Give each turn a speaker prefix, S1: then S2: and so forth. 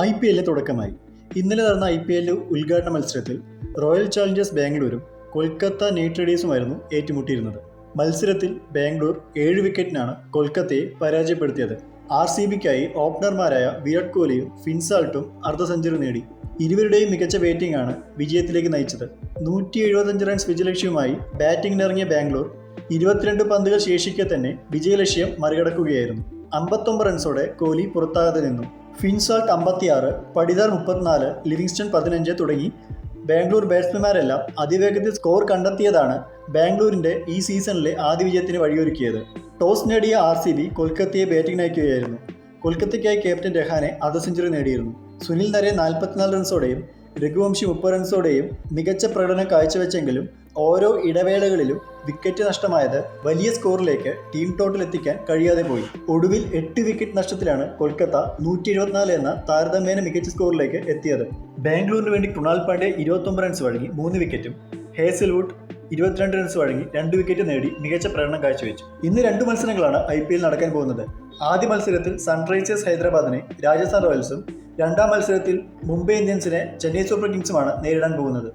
S1: I P എല്ലിന് തുടക്കമായി. ഇന്നലെ നടന്ന ഐ പി എല്ലിൽ ഉദ്ഘാടന മത്സരത്തിൽ റോയൽ ചാലഞ്ചേഴ്സ് ബാംഗ്ലൂരും കൊൽക്കത്ത നൈറ്റ് റൈഡേഴ്സുമായിരുന്നു ഏറ്റുമുട്ടിയിരുന്നത്. മത്സരത്തിൽ ബാംഗ്ലൂർ ഏഴ് വിക്കറ്റിനാണ് കൊൽക്കത്തയെ പരാജയപ്പെടുത്തിയത്. ആർ സി ബിക്കായി ഓപ്പണർമാരായ വിരാട് കോഹ്ലിയും ഫിൻസാൾട്ടും അർദ്ധ സെഞ്ചുറി നേടി. ഇരുവരുടെയും മികച്ച ബാറ്റിംഗ് ആണ് വിജയത്തിലേക്ക് നയിച്ചത്. നൂറ്റി എഴുപത്തഞ്ച് റൺസ് വിജയലക്ഷ്യവുമായി ബാറ്റിംഗിനിറങ്ങിയ ബാംഗ്ലൂർ ഇരുപത്തിരണ്ട് പന്തുകൾ ശേഷിക്കെ തന്നെ വിജയലക്ഷ്യം മറികടക്കുകയായിരുന്നു. അമ്പത്തൊമ്പത് റൺസോടെ കോഹ്ലി പുറത്താകാതെ നിന്നു. ഫിൻസാൾട്ട് അമ്പത്തിയാറ് പടിദാർ മുപ്പത്തിനാല് ലിവിങ്സ്റ്റൺ പതിനഞ്ച് തുടങ്ങി ബാംഗ്ലൂർ ബാറ്റ്സ്മാൻമാരെല്ലാം അതിവേഗത്തിൽ സ്കോർ കണ്ടെത്തിയതാണ് ബാംഗ്ലൂരിന്റെ ഈ സീസണിലെ ആദ്യ വിജയത്തിന് വഴിയൊരുക്കിയത്. ടോസ് നേടിയ ആർ സി ബി കൊൽക്കത്തയെ ബാറ്റിംഗ് നയിക്കുകയായിരുന്നു. കൊൽക്കത്തയ്ക്കായി ക്യാപ്റ്റൻ രഹാനെ അർദ്ധ സെഞ്ചുറി നേടിയിരുന്നു. സുനിൽ നരെ നാൽപ്പത്തിനാല് റൺസോടെയും രഘുവംശി മുപ്പത് റൺസോടെയും മികച്ച പ്രകടനം കാഴ്ചവെച്ചെങ്കിലും ഓരോ ഇടവേളകളിലും വിക്കറ്റ് നഷ്ടമായത് വലിയ സ്കോറിലേക്ക് ടീം ടോട്ടൽ എത്തിക്കാൻ കഴിയാതെ പോയി. ഒടുവിൽ എട്ട് വിക്കറ്റ് നഷ്ടത്തിലാണ് കൊൽക്കത്ത നൂറ്റി എഴുപത്തിനാല് എന്ന താരതമ്യേന മികച്ച സ്കോറിലേക്ക് എത്തിയത്. ബാംഗ്ലൂരിന് വേണ്ടി കൃണാൽ പാണ്ഡെ ഇരുപത്തൊമ്പത് റൺസ് വഴങ്ങി മൂന്ന് വിക്കറ്റും ഹേസൽവുഡ് ഇരുപത്തിരണ്ട് റൺസ് വഴങ്ങി രണ്ട് വിക്കറ്റ് നേടി മികച്ച പ്രകടനം കാഴ്ചവെച്ചു. ഇന്ന് രണ്ട് മത്സരങ്ങളാണ് ഐ പി എൽ നടക്കാൻ പോകുന്നത്. ആദ്യ മത്സരത്തിൽ സൺറൈസേഴ്സ് ഹൈദരാബാദിനെ രാജസ്ഥാൻ റോയൽസും രണ്ടാം മത്സരത്തിൽ മുംബൈ ഇന്ത്യൻസിനെ ചെന്നൈ സൂപ്പർ കിങ്സുമാണ് നേരിടാൻ പോകുന്നത്.